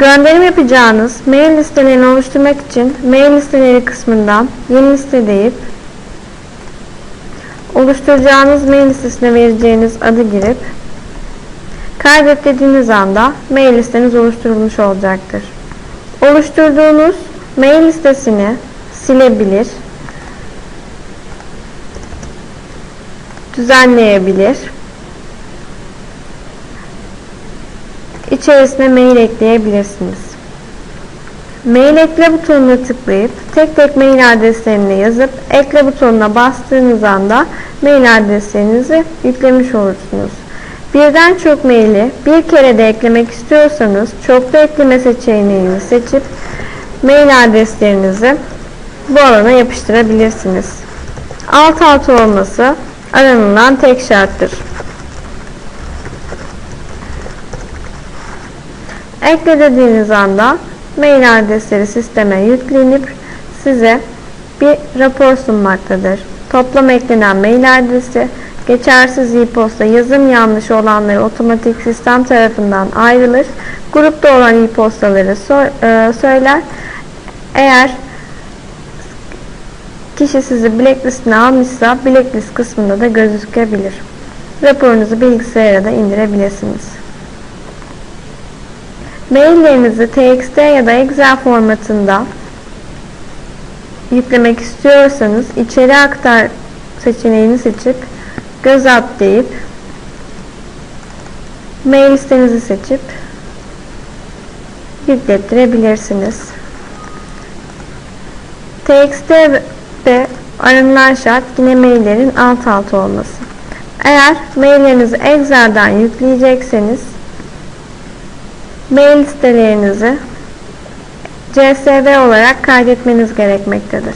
Gönderim yapacağınız mail listelerini oluşturmak için mail listeleri kısmından yeni liste deyip oluşturacağınız mail listesine vereceğiniz adı girip kaydet dediğiniz anda mail listeniz oluşturulmuş olacaktır. Oluşturduğunuz mail listesini silebilir, düzenleyebilir, içerisine mail ekleyebilirsiniz. Mail ekle butonuna tıklayıp tek tek mail adreslerini yazıp ekle butonuna bastığınız anda mail adreslerinizi yüklemiş olursunuz. Birden çok maili bir kere de eklemek istiyorsanız çoklu ekleme seçeneğini seçip mail adreslerinizi bu alana yapıştırabilirsiniz. Alt alta olması aranılan tek şarttır. Ekle dediğiniz anda mail adresleri sisteme yüklenip size bir rapor sunmaktadır. Toplam eklenen mail adresi, geçersiz e-posta, yazım yanlışı olanları otomatik sistem tarafından ayrılır. Grupta olan e-postaları so- e, söyler. Eğer kişi sizi blacklistine almışsa blacklist kısmında da gözükebilir. Raporunuzu bilgisayara da indirebilirsiniz. Maillerinizi TXT ya da Excel formatında yüklemek istiyorsanız içeri aktar seçeneğini seçip göz at deyip mail listenizi seçip yüklettirebilirsiniz. TXT'de aranılan şart yine maillerin alt alta olması. Eğer maillerinizi Excel'den yükleyecekseniz mail listelerinizi CSV olarak kaydetmeniz gerekmektedir.